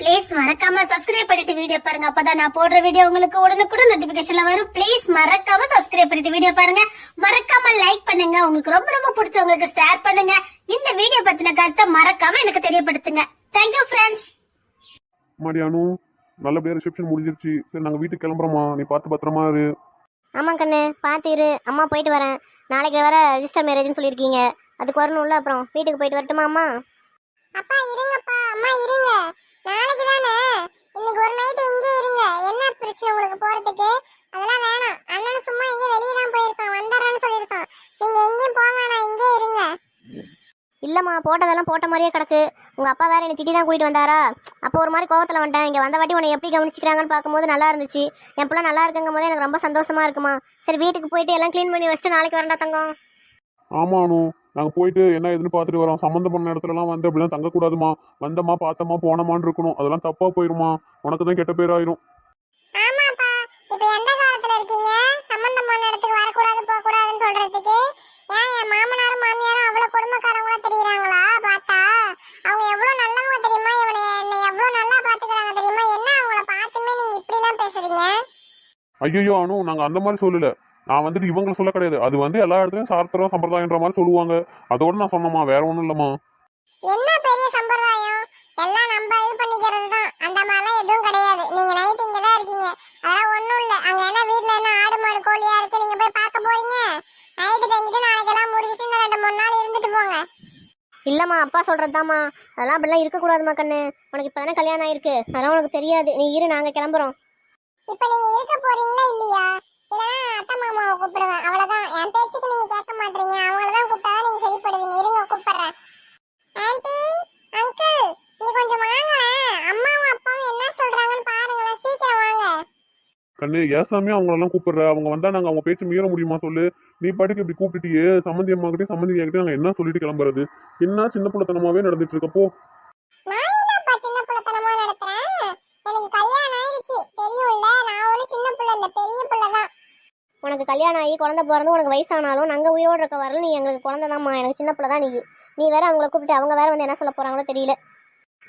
Please மறக்காம subscribe பண்ணிட்டு video பாருங்க. அப்பதான் நான் போடுற வீடியோ உங்களுக்கு உடனுக்குடன் நோட்டிபிகேஷன்ல வரும். ப்ளீஸ் மறக்காம சப்ஸ்கிரைப் பண்ணிட்டு வீடியோ பாருங்க. மறக்காம லைக் பண்ணுங்க. உங்களுக்கு ரொம்ப ரொம்ப பிடிச்சவங்களுக்கு ஷேர் பண்ணுங்க. இந்த வீடியோ பத்தின கருத்தை மறக்காம எனக்கு தெரியப்படுத்துங்க. தேங்க்யூ ஃப்ரெண்ட்ஸ் மடியானு நல்லபடியா ரிசப்ஷன் முடிஞ்சிருச்சு. சரி நாங்க வீட்டுக்கு கிளம்புறோமா நீ பார்த்து பத்திரமா இரு. ஆமாம் கண்ணு. பார்த்து இரு. அம்மா போயிட்டு வரேன். நாளைக்கு வர ரிஜிஸ்டர் மேரேஜ்னு சொல்லியிருக்கீங்க. அதுக்கு வரணும்ல அப்புறம். வீட்டுக்கு போயிட்டு வரட்டுமா அம்மா? அப்பா இருங்கப்பா. அம்மா இருங்க. நாளைக்கு தானே? இன்னைக்கு ஒரு நைட் இங்கே இருங்க. என்ன பிரச்சனை உங்களுக்கு போறதுக்கு? அதெல்லாம் வேணாம். அண்ணன் சும்மா இங்கே வெளியே தான் போயிருக்கான். வந்துடுறேன்னு சொல்லியிருக்கான். நீங்க எங்கேயும் போக வேணாம். இங்கே இருங்க. இல்லைம்மா போட்டதெல்லாம் போட்ட மாதிரியே கிடக்கு. உங்கள் அப்பா வேற என்னை திட்டி தான் கூட்டிட்டு வந்தாரா? அப்போ ஒரு மாதிரி கோவத்தில் வந்துட்டேன். இங்கே வந்த வாட்டி உன்னை எப்படி கவனிச்சிக்கிறாங்கன்னு பார்க்கும்போது நல்லா இருந்துச்சு. என் பிள்ளை நல்லா இருக்குங்கும் போது எனக்கு ரொம்ப சந்தோஷமா இருக்குமா? சரி வீட்டுக்கு போயிட்டு எல்லாம் க்ளீன் பண்ணி வச்சுட்டு நாளைக்கு வரண்டா தங்கம். ஆமா அனு நாங்க போயிட்டு என்ன ஏதுன்னு பார்த்துட்டு வரோம். சம்மந்தம் பண்ண இடத்துல எல்லாம் வந்து அப்படிலாம் தங்கக்கூடாதுமா. வந்தமா பார்த்தமா போனமான்னு இருக்கணும். அதெல்லாம் தப்பா போயிருமா. உனக்கு தான் கெட்ட பேர் ஆயிரும். ஆமாப்பா. இப்போ எந்த காலத்துல இருக்கீங்க? சம்பந்தம் பண்ண இடத்துக்கு வரக்கூடாது போக கூடாதுன்னு சொல்றதுக்கு? ஏன் என் மாமனாரும் மாமியாரும் அவ்வளவு குடும்பக்காரங்களா தெரியுறாங்களா? பார்த்தா அவங்க எவ்வளவு நல்லவங்க தெரியுமா? இவனை என்னை நல்லா பாத்துக்கிறாங்க தெரியுமா? என்ன அவங்கள பார்த்துமே நீங்க இப்படி எல்லாம் பேசுறீங்க? ஐயோ அனு நாங்க அந்த மாதிரி சொல்லல. நான் வந்துட்டு இவங்கள சொல்ல கிடையாது. அது வந்து எல்லா இடத்துலயும் சாஸ்திரம் சம்பிரதாயன்ற மாதிரி சொல்லுவாங்க. அதோட நான் சொன்னமா வேற ஒண்ணும் இல்லம்மா. என்ன பெரிய சம்பிரதாயம்? எல்லாம் நம்ம இது பண்ணிக்கிறது தான். அந்த மாதிரிலாம் எதுவும் கிடையாது. நீங்க நைட் இங்க தான் இருக்கீங்க. அதெல்லாம் ஒண்ணும் இல்ல. அங்க என்ன வீட்ல என்ன ஆடு மாடு கோழியா இருக்கு? நீங்க போய் பார்க்க போறீங்க? நைட்டு தங்கிட்டு நாளைக்கு எல்லாம் முடிச்சிட்டு இந்த ரெண்டு மூணு நாள் இருந்துட்டு போங்க. இல்லைம்மா அப்பா சொல்கிறதாம்மா அதெல்லாம் அப்படிலாம் இருக்கக்கூடாதுமா கண்ணு. உனக்கு இப்போ தானே கல்யாணம் ஆயிருக்கு. அதெல்லாம் உனக்கு தெரியாது. நீ இரு நாங்கள் கிளம்புறோம். இப்ப நீங்க இருக்க போறீங்களா இல்லையா? இல்லைன்னா அத்தை மாமாவை கூப்பிடுவேன். அவ்வளவுதான். என் பேச்சுக்கு நீங்கள் கேட்க மாட்டீங்க. அவங்கள தான் கூப்பிட்டா நீங்கள் சரிப்படுவீங்க. இருங்க கூப்பிடுறேன். ஆன்ட்டி அங்கிள் நீ கொஞ்சம் வாங்க. அம்மாவும் அப்பாவும் என்ன சொல்கிறாங்கன்னு பாருங்களேன். சீக்கிரம் வாங்க. கண்ணு ஏசாமே அவங்களெல்லாம் கூப்பிடுற? அவங்க வந்தா நாங்க அவங்க பேச்சு மீற முடியுமா சொல்லு? நீ பாட்டுக்கு இப்படி கூப்பிட்டுட்டியே. சம்மந்தி அம்மா கிட்டே சம்மந்தி கிட்டே நாங்க என்ன சொல்லிட்டு கிளம்புறது? என்ன சின்ன பிள்ளைத்தனமாவே நடந்துட்டு இருக்கப்போ நான் என்னப்பா சின்ன பிள்ளைத்தனமா நடத்துறேன் எனக்கு கல்யாணம் ஆயிடுச்சு தெரியும்ல நான் ஒன்றும் சின்ன பிள்ளை இல்ல பெரிய பிள்ளை தான் உனக்கு கல்யாணம் ஆகி குழந்தை பிறந்து உனக்கு வயசானாலும் நாங்கள் உயிரோடு இருக்க வரல நீ எங்களுக்கு குழந்தை தான்மா எனக்கு சின்ன பிள்ளை தான் நீ. நீ வேற அவங்கள கூப்பிட்டு அவங்க வேற வந்து என்ன சொல்ல போகிறாங்களோ தெரியல.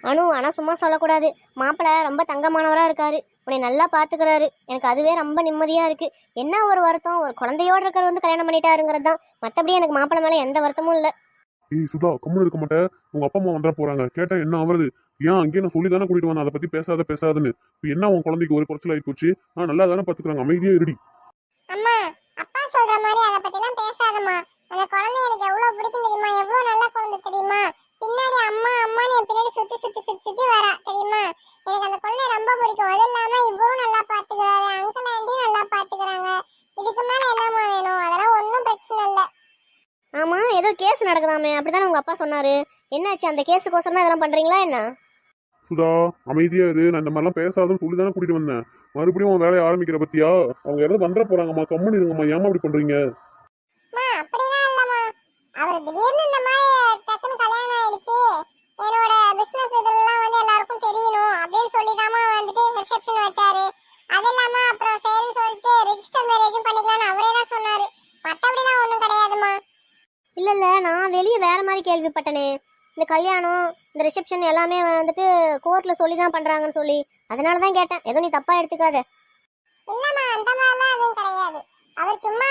அனு ஆனால் சும்மா சொல்லக்கூடாது. மாப்பிள்ளை ரொம்ப தங்கமானவராக இருக்காரு. உன்னை நல்லா பார்த்துக்கிறாரு எனக்கு அதுவே ரொம்ப நிம்மதியாக இருக்குது என்ன ஒரு வருத்தம்? ஒரு குழந்தையோடு இருக்கிற வந்து கல்யாணம் பண்ணிட்டாருங்கிறது தான். மற்றபடி எனக்கு மாப்பிள்ளை மேலே எந்த வருத்தமும் இல்லை. ஏய் சுதா கம்முன்னு இருக்க மாட்டேன் உங்க அப்பா அம்மா வந்துட போறாங்க. கேட்டா என்ன ஆவறது? ஏன் அங்கேயே நான் சொல்லி தானே கூட்டிட்டு வந்தேன் அதை பத்தி பேசாத பேசாதுன்னு. இப்போ என்ன உன் குழந்தைக்கு ஒரு குறைச்சல் ஆகி போச்சு நான் நல்லா தானே பாத்துக்கிறாங்க. அமைதியே இருடி அம்மா அப்பா சொல்ற மாதிரி அதை பத்திலாம் பேசாதம்மா அந்த குழந்தை எனக்கு எவ்வளவு பிடிக்கும் தெரியுமா? எவ்வளவு நல்ல குழந்தை தெரியுமா? பின்னாடி அம்மா அம்மான்னு என் பின்னாடி சுத்தி சுத்தி சுத்தி சுத்தி வரா தெரியுமா? எனக்கு அந்த குழந்தை ரொம்ப பிடிக்கும். அது இல்லாம இவரும் நல்லா பாத்துக்கிறாரு அங்கிள் ஆண்டியும் நல்லா பாத்துக்கிறாங்க. இதுக்கு மேல என்னம்மா வேணும்? அதெல்லாம் ஒன்றும் பிரச்சனை இல்லை. ஆமாம் ஏதோ கேஸ் நடக்குதாமே. அப்படிதானே உங்கள் அப்பா சொன்னாரு. என்னாச்சு? அந்த கேஸுக்கோசரம் தான் இதெல்லாம் பண்ணுறீங்களா என்ன? சுதா அமைதியா இரு. நான் இந்த மாதிரிலாம் பேசாதுன்னு சொல்லி தானே கூட்டிட்டு வந்தேன். மறுபடியும் உன் வேலையை ஆரம்பிக்கிற பத்தியா? அவங்க யாராவது வந்துட போறாங்கம்மா. கம்முன்னு இருங்கம்மா. ஏமா இப்படி பண்றீங்க? அவர் திடீர்னு இந்த மாதிரி டக்குன்னு கல்யாணம் ஆயிடுச்சு. என்னோட பிசினஸ் இதெல்லாம் வந்து எல்லாருக்கும் தெரியணும் அப்படின்னு சொல்லிதாம்மா வந்துட்டு ரிசப்ஷன் வச்சாரு. அது இல்லாம அப்புறம் சரின்னு சொல்லிட்டு ரெஜிஸ்டர் மேரேஜும் பண்ணிக்கலாம்னு அவரே தான் சொன்னாரு. மற்றபடிலாம் ஒன்றும் கிடையாதும்மா. இல்லை இல்லை நான் வெளியே வேற மாதிரி கேள்விப்பட்டனே. இந்த கல்யாணம் இந்த ரிசப்ஷன் எல்லாமே வந்துட்டு கோர்ட்டில் சொல்லி தான் பண்ணுறாங்கன்னு சொல்லி. அதனால தான் கேட்டேன். ஏதோ நீ தப்பாக எடுத்துக்காத. இல்லம்மா அந்த மாதிரிலாம் எதுவும் கிடையாது. அவர் சும்மா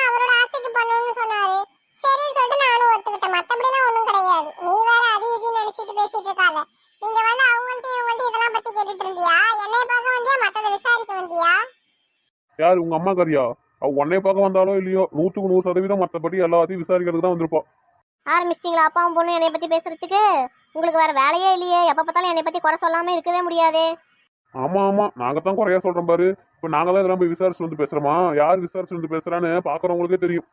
யார் உங்க அம்மா கறியா அவ உன்னைய பார்க்க வந்தாலோ இல்லையோ நூற்றுக்கு நூறு சதவீதம் மற்றபடி எல்லாத்தையும் விசாரிக்கிறதுக்கு தான் வந்திருப்பா. ஆரம்பிச்சிட்டிங்களா அப்பாவும் பொண்ணு என்னை பற்றி பேசுறதுக்கு? உங்களுக்கு வேற வேலையே இல்லையே எப்போ பார்த்தாலும் என்னை பற்றி குறை சொல்லாமல் இருக்கவே முடியாதே. ஆமா ஆமா நாங்க தான் குறையா சொல்றோம் பாரு. இப்ப நாங்க தான் இதெல்லாம் போய் விசாரிச்சு வந்து பேசுறோமா? யார் விசாரிச்சு வந்து பேசுறான்னு பாக்குறவங்களுக்கே தெரியும்.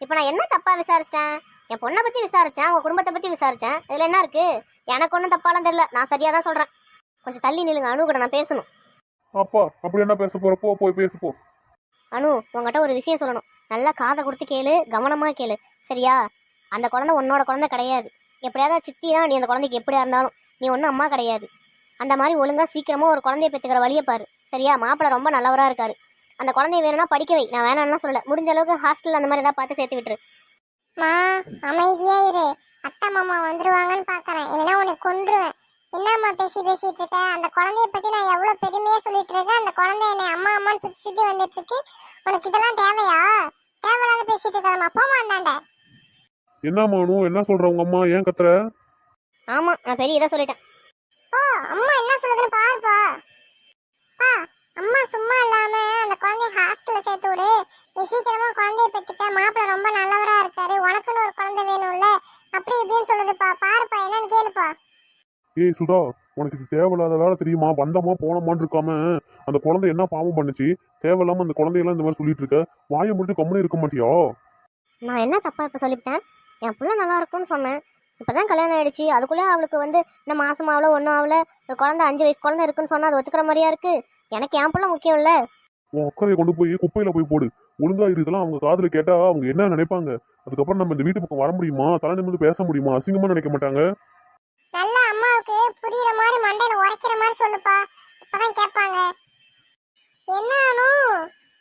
இப்போ நான் என்ன தப்பாக விசாரிச்சிட்டேன்? என் பொண்ணை பற்றி விசாரிச்சேன் உங்கள் குடும்பத்தை பற்றி விசாரிச்சேன். இதில் என்ன இருக்கு? எனக்கு ஒன்றும் தப்பாலாம் தெரியல. நான் சரியாக தான் சொல்கிறேன் கொஞ்சம் தள்ளி நில்லுங்க அனு கூட நான் பேசணும். அப்பா அப்படி என்ன பேச போறப்போ போய் பேசு போ அனு உங்ககிட்ட ஒரு விஷயம் சொல்லணும். நல்லா காதை கொடுத்து கேளு கவனமாக கேளு. சரியா? அந்த குழந்தை உன்னோட குழந்தை கிடையாது. எப்படியாவது சித்தி தான். நீ அந்த குழந்தைக்கு எப்படியா இருந்தாலும் நீ ஒன்றும் அம்மா கிடையாது. அந்த மாதிரி ஒழுங்கா சீக்கிரமா ஒரு குழந்தைய பெற்றுக்கிற வழியை பாரு. சரியா? மாப்பிள்ளை ரொம்ப நல்லவராக இருக்காரு. அந்த குழந்தைய வேணும்னா படிக்க வை. நான் வேணாம்லாம் சொல்லல. முடிஞ்ச அளவுக்கு ஹாஸ்டல் அந்த மாதிரி ஏதாவது பார்த்து சேர்த்து விட்டுரு. மா அமைதியா இரு. அத்தை மாமா வந்துருவாங்கன்னு பாக்குறேன் இல்லைன்னா உன்னை கொன்றுவேன். என்னம்மா பேசி பேசிட்டு இருக்க? அந்த குழந்தைய பத்தி நான் எவ்வளவு பெருமையா சொல்லிட்டு இருக்கேன். அந்த குழந்தை என்னை அம்மா அம்மான்னு சுத்தி சுத்தி வந்துட்டு இருக்கு. உனக்கு இதெல்லாம் தேவையா? தேவையில்லாத பேசிட்டு இருக்காதம்மா. போமா அந்தாண்ட. என்ன மானு? என்ன சொல்ற உங்க அம்மா? ஏன் கத்துற? ஆமா நான் பெரிய இதை சொல்லிட்டேன். ஓ அம்மா என்ன சொல்லுதுன்னு பாருப்பா. பா அம்மா சும்மா இல்லாம அந்த குழந்தைய ஹாஸ்டல்ல சேர்த்து விடு. நீ சீக்கிரமா குழந்தைய பெற்றுட்ட மாப்பிள்ள ரொம்ப நல்லவரா இருக்காரு. உனக்குன்னு ஒரு குழந்தை வேணும்ல. அப்படி இப்படின்னு சொல்லுதுப்பா. பாருப்பா என்னன்னு கேளுப்பா. ஏய் சுதா உனக்கு இது தேவையில்லாத வேலை தெரியுமா? வந்தமா போனமான்னு இருக்காம அந்த குழந்தை என்ன பாவம் பண்ணுச்சு? தேவையில்லாம அந்த குழந்தையெல்லாம் இந்த மாதிரி சொல்லிட்டு இருக்க. வாயை முடிச்சு கம்முனு இருக்க மாட்டியா? நான் என்ன தப்பா இப்போ சொல்லிவிட்டேன்? என் புள்ள நல்லா இருக்கும்னு சொன்னேன். இப்போதான் கல்யாணம் ஆயிடுச்சு. அதுக்குள்ளே அவளுக்கு வந்து இந்த மாசம் ஆகல ஒன்றும் ஆகல. ஒரு குழந்தை அஞ்சு வயசு குழந்தை இருக்குன்னு சொன்னா அது ஒத்துக்கிற மாதிரியா இருக்கு? எனக்கு என் புள்ள முக்கியம் இல்ல. உன் அக்கறையை கொண்டு போய் குப்பையில போய் போடு. ஒழுங்கா இரு, இதெல்லாம் அவங்க காதுல கேட்டா அவங்க என்ன நினைப்பாங்க? அதுக்கப்புறம் நம்ம இந்த வீட்டு பக்கம் வர முடியுமா? தலை நிமிர்ந்து பேச முடியுமா? அசிங்கமா நினைக்க மாட்டாங்க? நல்ல அம்மாவுக்கு புரியுற மாதிரி மண்டையில உரைக்கிற மாதிரி சொல்லுப்பா. அப்பதான் கேட்பாங்க. என்ன அனு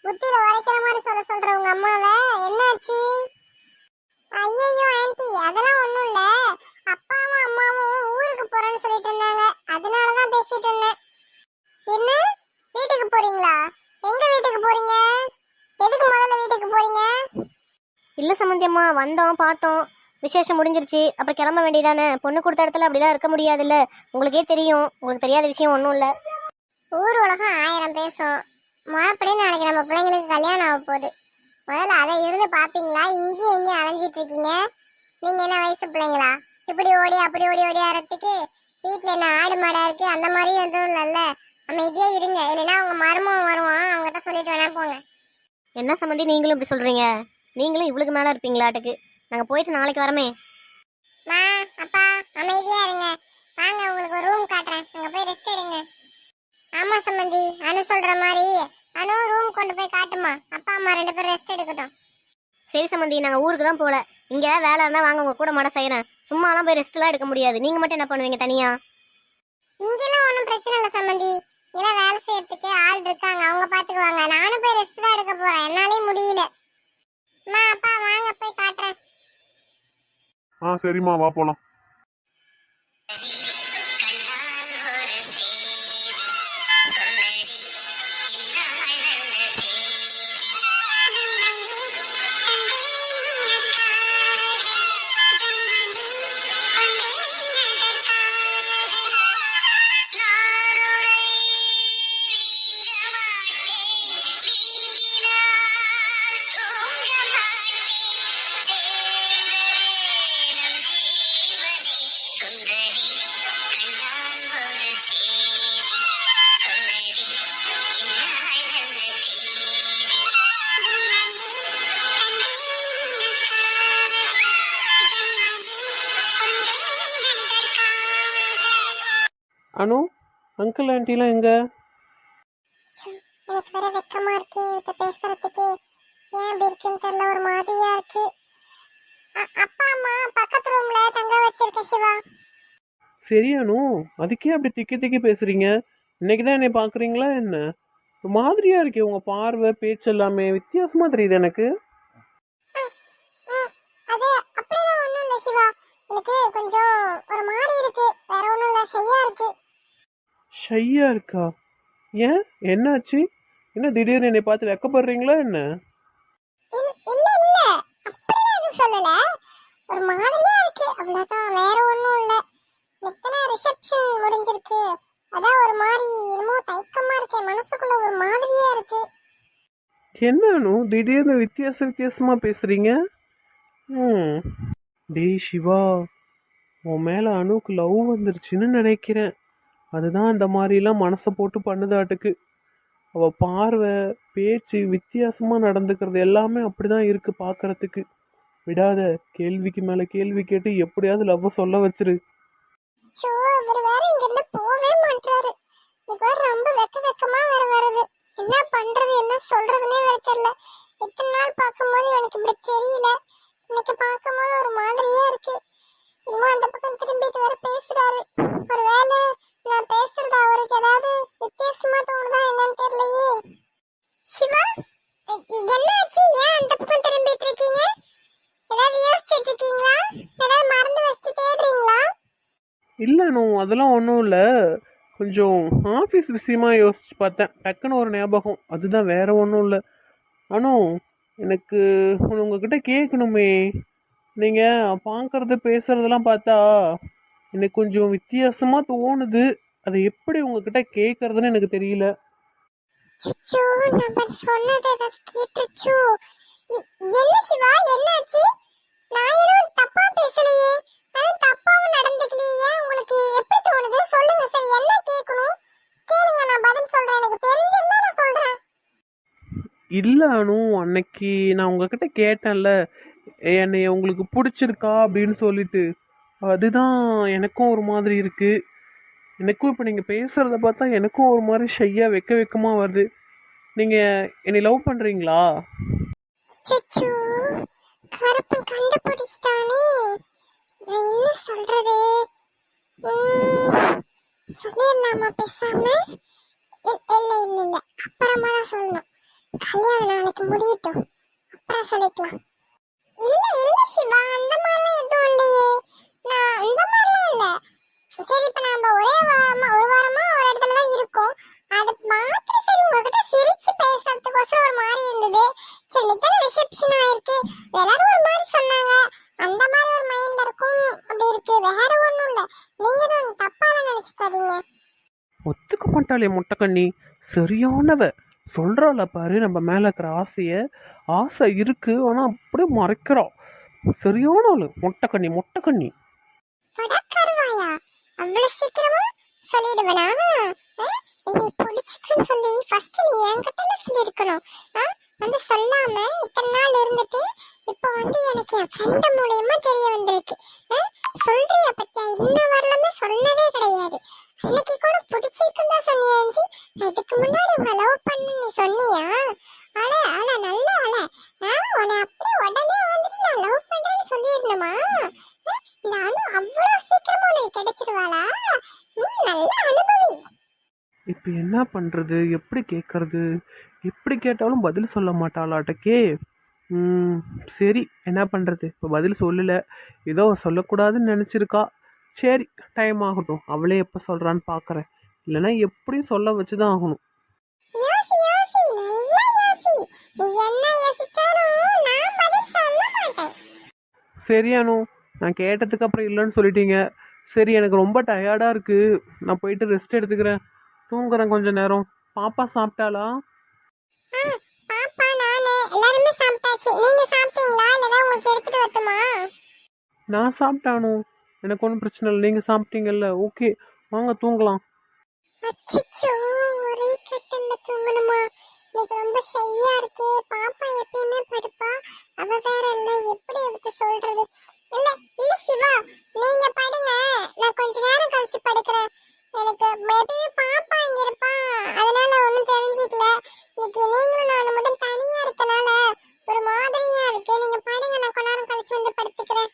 புத்தியில உரைக்கிற மாதிரி சொல்ல சொல்ற உங்க அம்மாவை? என்னாச்சு? ஐயோ ஆன்ட்டி அதெல்லாம் ஒண்ணும் இல்ல. அப்பாவும் அம்மாவும் ஊருக்கு போறேன்னு சொல்லிட்டு இருந்தாங்க. அதனாலதான் பேசிட்டு இருந்தேன். என்ன? வீட்டுக்கு போறீங்களா? எங்க வீட்டுக்கு போறீங்க? எதுக்கு முதல்ல வீட்டுக்கு போறீங்க? இல்லை சம்பந்தியம்மா வந்தோம் பார்த்தோம். விசேஷம் முடிஞ்சிருச்சு. அப்புறம் கிளம்ப வேண்டியதானே? பொண்ணு கொடுத்த இடத்துல அப்படிலாம் இருக்க முடியாதுல்ல. உங்களுக்கே தெரியும். உங்களுக்கு தெரியாத விஷயம் ஒன்றும் இல்லை. ஊர் உலகம் ஆயிரம் பேசும். முறைப்படி நாளைக்கு நம்ம பிள்ளைங்களுக்கு கல்யாணம் ஆக போகுது. முதல்ல அதை இருந்து பாப்பீங்களா இங்கேயும் எங்கேயும் அலைஞ்சிட்டு இருக்கீங்க. நீங்க என்ன வயசு பிள்ளைங்களா? இப்படி ஓடி அப்படி ஓடி ஓடி ஆறதுக்கு வீட்டுல என்ன ஆடு மாடா இருக்கு? அந்த மாதிரி எதுவும் இல்லைல்ல. அமைதியா இருங்க. இல்லைன்னா அவங்க மருமகன் வருவான். அவங்ககிட்ட சொல்லிட்டு வேணா போங்க. என்ன சம்மந்தி நீங்களும் இப்படி சொல்கிறீங்க நீங்களும் இவளுக்கு மேலே இருப்பீங்களாட்டுக்கு. நாங்கள் போயிட்டு நாளைக்கு வரமே. மா அப்பா அமைதியா இருங்க. வாங்க உங்களுக்கு ஒரு ரூம் காட்டுறேன். அங்க போய் ரெஸ்ட் எடுங்க. ஆமா சம்பந்தி. அனு சொல்ற மாதிரி அனு ரூம் கொண்டு போய் காட்டுமா. அப்பா அம்மா ரெண்டு பேரும் ரெஸ்ட் எடுக்கட்டும். சரி சம்மந்தி நாங்கள் ஊருக்கு தான் போகல இங்கே வேலை இருந்தால் வாங்க உங்கள் கூட மாட செய்கிறேன் சும்மாலாம் போய் ரெஸ்ட்லாம் எடுக்க முடியாது. நீங்கள் மட்டும் என்ன பண்ணுவீங்க தனியாக இங்கெல்லாம் ஒன்றும் பிரச்சனை இல்லை சம்பந்தி. இங்கெல்லாம் வேலை செய்யறதுக்கு ஆள் இருக்காங்க. அவங்க பாத்துக்குவாங்க. நானும் போய் ரெஸ்ட் தான் எடுக்க போறேன். என்னாலே முடியல. அம்மா அப்பா வாங்க போய் காட்டுறேன். ஆ சரிம்மா வா போலாம். அங்கிள் ஆண்டிலாம் எங்க? எனக்கு வேற வெக்கமா இருக்கு இவர்கிட்ட பேசுறதுக்கு. ஏன் இப்படி இருக்குன்னு தெரியல ஒரு மாதிரியா இருக்கு. அ- அப்பா அம்மா பக்கத்து ரூம்ல தங்க வச்சிருக்க சிவா. சரி அனு அதுக்கே அப்படி திக்கி திக்கி பேசுறீங்க. இன்னைக்கு தான் என்னை பார்க்குறீங்களா என்ன? ஒரு மாதிரியா இருக்கே உங்க பார்வை பேச்சு எல்லாமே. வித்தியாசமா தெரியுது எனக்கு. ம், அது அப்படிலாம் ஒண்ணும் இல்ல சிவா. எனக்கு கொஞ்சம் ஒரு மாதிரி இருக்கு. வேற ஒண்ணும் இல்ல செய்யா இருக்கு. ஷையா இருக்கா? ஏன்? என்னாச்சு? என்ன திடீர்னு என்னை பார்த்து வெக்கப்படுறீங்களா என்ன? இல்- இல்ல இல்ல. அப்படிலாம் எதுவும் சொல்லல. ஒரு மாதிரியா இருக்கு. அவ்வளவுதான். வேற ஒண்ணும் இல்ல. நித்தன ரிசப்ஷன் முடிஞ்சிருக்கு. அதான் ஒரு மாதிரி என்னமோ தயக்கமா இருக்கேன் மனசுக்குள்ள ஒரு மாதிரியா இருக்கு. என்ன அனு? திடீர்னு வித்தியாச வித்தியாசமா பேசுறீங்க? ம். டேய் சிவா. உன் மேல அணுக்கு லவ் வந்துருச்சுன்னு நினைக்கிறேன். அதுதான் அந்த மாதிரிலாம் மனசை போட்டு பண்ணுதாட்டுக்கு அவள் பார்வை பேச்சு வித்தியாசமாக நடந்துக்கிறது எல்லாமே அப்படிதான் இருக்குது பார்க்குறதுக்கு விடாத கேள்விக்கு மேலே கேள்வி கேட்டு எப்படியாவது லவ் சொல்ல வச்சிரு. ஷோ இவர் வேற இங்க இருந்து போவே மாட்டாரு எனக்கு வேற ரொம்ப வெக்க வெக்கமா வேற என்ன பண்றது என்ன சொல்றதுன்னே வேற தெரியல எத்தனை நாள் பார்க்கும்போது எனக்கு இப்படி தெரியல. இன்னைக்கு பார்க்கும்போது ஒரு மாதிரியா இருக்கு. இன்னும் அந்த பக்கம் திரும்பிட்டு வேற பேசுறாரு. ஒருவேளை நான் பேசுறது? அவருக்கு ஏதாவது வித்தியாசமா தோணுதா என்னன்னு தெரியலையே. சிவா என்னாச்சு? ஏன் அந்த பக்கம் திரும்பிட்டு இருக்கீங்க? ஏதாவது யோசிச்சுட்டு இருக்கீங்களா ஏதாவது மறந்து வச்சு தேடுறீங்களா? இல்ல நோ அதெல்லாம் ஒன்றும் இல்லை. கொஞ்சம் ஆஃபீஸ் விஷயமா யோசிச்சு பார்த்தேன். டக்குன்னு ஒரு ஞாபகம். அதுதான் வேற ஒன்றும் இல்லை. அனு எனக்கு உங்ககிட்ட கேட்கணுமே. நீங்கள் பார்க்கறது பேசுறதெல்லாம் பார்த்தா எனக்கு கொஞ்சம் வித்தியாசமாக தோணுது. அதை எப்படி உங்ககிட்ட கேட்கறதுன்னு எனக்கு தெரியல. அச்சோ நம்ம சொன்னதை கேட்டுச்சோ. என்ன சிவா என்னாச்சு? நான் எதுவும் தப்பா பேசலையே. அது தப்பாவும் நடந்துக்கலையே. உங்களுக்கு எப்படி தோணுது? சொல்லுங்க சரி என்ன கேட்கணும்? கேளுங்க நான் பதில் சொல்றேன். எனக்கு தெரிஞ்சிருந்தா நான் சொல்றேன். இல்லை அனு அன்னைக்கு நான் உங்ககிட்ட கேட்டேன்ல. என்னை உங்களுக்கு பிடிச்சிருக்கா அப்படின்னு சொல்லிட்டு. அதுதான் எனக்கும் ஒரு மாதிரி இருக்குது எனக்கும் இப்போ நீங்கள் பேசுகிறத பார்த்தா எனக்கும் ஒரு மாதிரி ஷையாக வெக்க வெக்கமாக வருது. நீங்கள் என்னை லவ் பண்ணுறீங்களா அச்சோ கருப்பன் கண்டுபிடிச்சிட்டானே. நான் என்ன சொல்றது? உம், சொல்லிடலாமா பேசாம? இ- இல்ல இல்ல இல்ல. அப்புறமா தான் சொல்லணும். கல்யாணம் நாளைக்கு முடியட்டும். அப்புறம் சொல்லிக்கலாம். இல்ல இல்ல சிவா. அந்த மாதிரிலாம் எதுவும் இல்லையே நான் அந்த மாதிரிலாம் இல்ல சரி இப்ப நாம ஒரே வாரமா ஒரு வாரமா ஒரு இடத்துல தான் இருக்கோம். அது மாத்திரம் சரி உங்ககிட்ட சிரிச்சு பேசுறதுக்கோசரம் ஒரு மாதிரி இருந்தது. சரி நித்தன ரிசப்ஷன் ஆயிருக்கு. எல்லாரும் ஒரு மாதிரி சொன்னாங்க. அந்த மாதிரி ஒரு மைண்ட்ல இருக்கும். அப்படி இருக்கு. வேற ஒண்ணும் இல்ல. நீங்க தான் தப்பால நினைச்சுக்காதீங்க. ஒத்துக்க மாட்டாளே முட்டைக்கண்ணி. சரியானவ. சொல்கிறாள பாரு நம்ம மேலே இருக்கிற ஆசையை. ஆசை இருக்கு ஆனால் அப்படியே மறைக்கிறோம் சரியான ஆளு. மொட்டைக்கண்ணி மொட்டைக்கண்ணி. அவ்வளவு சீக்கிரமா சொல்லிடுவனா? அஹ், என்னை பிடிச்சிக்குன்னு சொல்லி ஃபர்ஸ்ட் நீ என்கிட்ட சொல்லியிருக்கணும். அஹ், வந்து சொல்லாம இத்தனை நாள் இருந்துட்டு இப்போ வந்து எனக்கு என் ஃப்ரெண்டு மூலியமா தெரிய வந்திருக்கு. அஹ், சொல்றியா பத்தியா? இன்ன வரலுமே சொன்னதே கிடையாது. அன்னைக்கு கூட பிடிச்சிருக்குன்னு தான் சொன்னியா அஞ்சி. இதுக்கு முன்னாடி உங்களை லவ் பண்ணு நீ சொன்னியா? அட அட நல்ல அட ஆ? உன்னை அப்படியே உடனே வந்துட்டு நான் லவ் பண்றேன்னு சொல்லியிருந்தோமா அஹ், இந்த அணு அவ்வளவு சீக்கிரமா உனக்கு கிடைச்சிருவாளா? இப்போ என்ன பண்ணுறது எப்படி கேட்கறது எப்படி கேட்டாலும் பதில் சொல்ல மாட்டாளாட்டக்கே. சரி என்ன பண்ணுறது இப்போ பதில் சொல்லலை. ஏதோ சொல்லக்கூடாதுன்னு நினச்சிருக்கா. சரி டைம் ஆகட்டும். அவளே எப்போ சொல்கிறான்னு பார்க்குறேன் இல்லைன்னா எப்படியும் சொல்ல வச்சு தான் ஆகணும். யோசி சரி அனு நான் கேட்டதுக்கு அப்புறம் இல்லைன்னு சொல்லிட்டீங்க. சரி எனக்கு ரொம்ப டயர்டாக இருக்குது நான் போயிட்டு ரெஸ்ட் எடுத்துக்கிறேன். தூங்குறேன் கொஞ்ச நேரம். பாப்பா சாப்பிட்டாளா? நானு. சாப்பிட்டானு? எனக்கு ஒன்றும் பிரச்சனை இல்லை. நீங்கள் சாப்பிட்டீங்கல்ல. ஓகே வாங்க தூங்கலாம். எனக்கு ரொம்ப ஷையா இருக்கே. பாப்பா எப்பயுமே படுப்பா. அவ வேற இல்ல. எப்படி எடுத்து சொல்றது? இல்ல இல்ல சிவா நீங்க படுங்க. நான் கொஞ்ச நேரம் கழிச்சு படுக்கிறேன். எனக்கு மேபி பாப்பா இங்க இருப்பா. அதனால ஒண்ணும் தெரிஞ்சுக்கல. இன்னைக்கு நீங்களும் நானும் மட்டும் தனியா இருக்கனால ஒரு மாதிரியா இருக்கு. நீங்க படுங்க நான் கொஞ்ச நேரம் கழிச்சு வந்து படுத்துக்கிறேன்.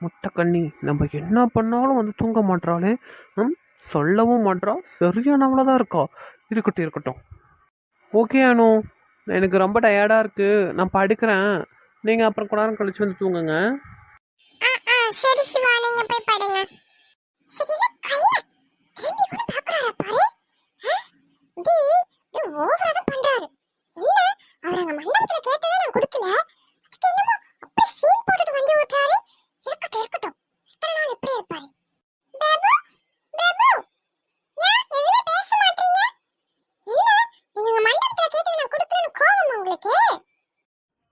முட்டை கண்ணி நம்ம என்ன பண்ணாலும் வந்து தூங்க மாட்டாளே ம் சொல்லவும் மாட்டா சரியானவளா தான் இருக்கா. இருக்கட்டும் இருக்கட்டும். ஓகே அனு. எனக்கு ரொம்ப டயர்டாக இருக்குது நான் படுக்கிறேன். நீங்கள் அப்புறம் கொஞ்ச நேரம் கழிச்சு வந்து தூங்குங்க.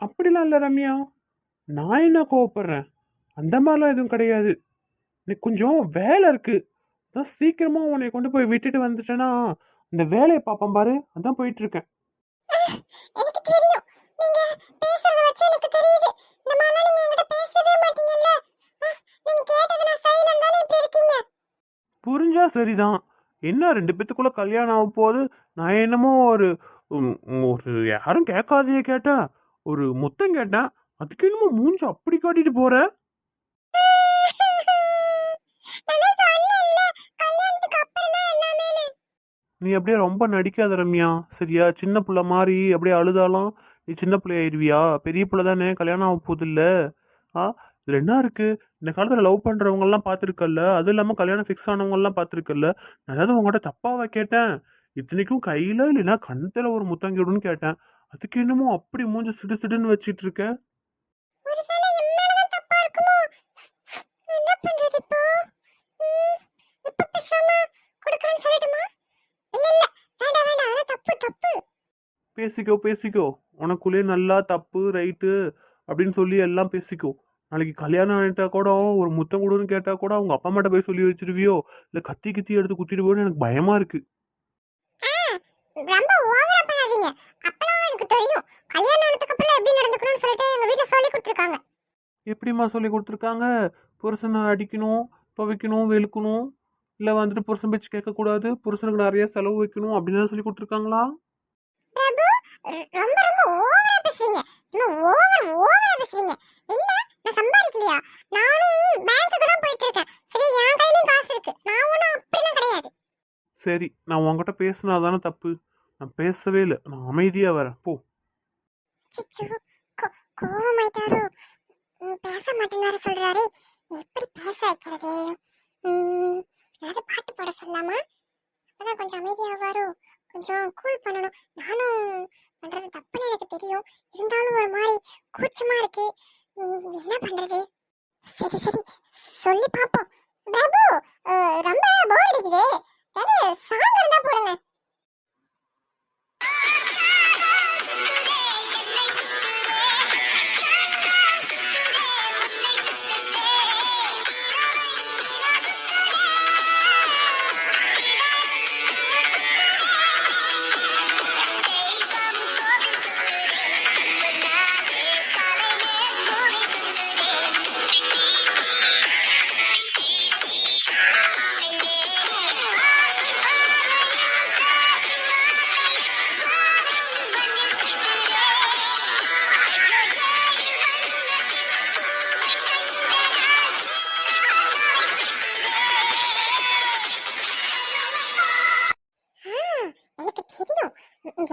அப்படிலாம் இல்லை ரம்யா. நான் என்ன கோவப்படுறேன்? அந்த மாதிரிலாம் எதுவும் கிடையாது. எனக்கு கொஞ்சம் வேலை இருக்கு. அதான் சீக்கிரமா உன்னை கொண்டு போய் விட்டுட்டு வந்துட்டேன்னா அந்த வேலையை பார்ப்பேன் பாரு. அதான் போயிட்டு இருக்கேன் எனக்கு தெரியும். நீங்க பேசுறத வச்சு எனக்கு தெரியுது. இந்த மாதிரிலாம் நீங்க என்கிட்ட பேசவே மாட்டீங்கல்ல? ஆ, நீங்க கேட்டது நான் சைலண்ட் தானே இப்படி இருக்கீங்க? புரிஞ்சா சரிதான். என்ன ரெண்டு பேத்துக்குள்ள கல்யாணம் ஆக போது நான் என்னமோ ஒரு ஒரு யாரும் கேட்காதையே கேட்டேன். ஒரு முத்தம் கேட்டேன். அதுக்கு என்னமோ மூஞ்சி அப்படி காட்டிட்டு போற? நீ அப்படியே ரொம்ப நடிக்காத ரம்யா. சரியா? சின்ன பிள்ளை மாதிரி அப்படியே அழுதாலும். நீ சின்ன பிள்ளை ஆயிடுவியா பெரிய பிள்ளை தானே. கல்யாணம் ஆக போகுது இல்லை ஆ? இதில் என்ன இருக்குது இந்த காலத்தில் லவ் பண்ணுறவங்கலாம் பார்த்துருக்கல்ல. அது இல்லாமல் கல்யாணம் ஃபிக்ஸ் ஆனவங்கலாம் பார்த்துருக்கல்ல. நான் ஏதாவது உங்கள்கிட்ட தப்பாவா கேட்டேன்? இத்தனைக்கும் கையில் இல்லைன்னா கணத்துல ஒரு முத்தங்கிடுன்னு கேட்டேன். அதுக்கு என்னமோ அப்படி மூஞ்சி சிடு சிடுன்னு வச்சிட்டு இருக்க என்ன பண்றது இப்போ? இப்ப பேசாம கொடுக்கறேன்னு சொல்லட்டுமா? பேசிக்கோ பேசிக்கோ. உனக்குள்ளே நல்லா தப்பு ரைட்டு அப்படின்னு சொல்லி எல்லாம் பேசிக்கோ. நாளைக்கு கல்யாணம் ஆகிட்டா கூட ஒரு முத்தம் கொடுன்னு கேட்டா கூட அவங்க அப்பா அம்மாட்ட போய் சொல்லி வச்சிருவியோ? இல்ல கத்தி கித்தி எடுத்து குத்திடுவோன்னு எனக்கு பயமா இருக்கு. ரொம்ப ஓவரா பண்ணாதீங்க. அப்பலாம் எனக்கு தெரியும். கல்யாணம் ஆனதுக்கு அப்புறம் எப்படி நடந்துக்கணும்னு சொல்லிட்டு எங்க வீட்ல சொல்லி கொடுத்துருக்காங்க. எப்படிம்மா சொல்லி கொடுத்துருக்காங்க? புருஷனை அடிக்கணும் துவைக்கணும் வெளுக்கணும். இல்லை வந்துட்டு புருஷன் பேச்சு கேட்கக்கூடாது. புருஷனுக்கு நிறைய செலவு வைக்கணும் அப்படின்னு சொல்லி கொடுத்துருக்காங்களா? ரொம்ப ரொம்ப ஓவரா பேசுறீங்க. இன்னும் ஓவர் ஓவரா பேசுறீங்க. என்ன? நான் சம்பாதிக்கலையா? நானும் பேங்க்குக்கு தான் போயிட்டு இருக்கேன். சரி என் கையிலயும் காசு இருக்கு. நான் ஒன்றும் அப்படிலாம் கிடையாது. சரி நான் உன்கிட்ட பேசினா தானே தப்பு. நான் பேசவே இல்லை. நான் அமைதியா வரேன். போ. கோவமாயிட்டாரோ. பேச மாட்டேனாரு சொல்றாரு. எப்படி பேச வைக்கிறது? ஏதாவது பாட்டு போட சொல்லலாமா அப்பதான் கொஞ்சம் அமைதியாவாரோ கொஞ்சம் கூல் பண்ணணும். நானும் பண்றது தப்புன்னு எனக்கு தெரியும். இருந்தாலும் ஒரு மாதிரி கூச்சமா இருக்கு. என்ன பண்றது? சரி சரி. சொல்லி பார்ப்போம். பிரபு ரொம்ப போர் அடிக்குது. ஏதாவது சாங் இருந்தா போடுங்க.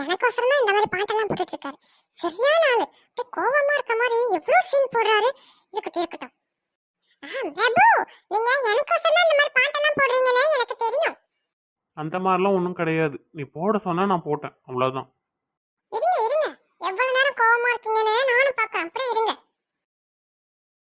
எனக்கோசரம் தான் இந்த மாதிரி பாட்டெல்லாம் போட்டுட்டு இருக்காரு சரியான ஆளு. அப்படியே கோவமா இருக்க மாதிரி எவ்வளவு சீன் போடுறாரு. இருக்கட்டும் இருக்கட்டும் பிரபு நீங்க எனக்கோசரம் தான் இந்த மாதிரி பாட்டெல்லாம் போடுறீங்கன்னு எனக்கு தெரியும். அந்த மாதிரிலாம் ஒன்றும் கிடையாது. நீ போட சொன்னா நான் போட்டேன். அவ்வளோதான்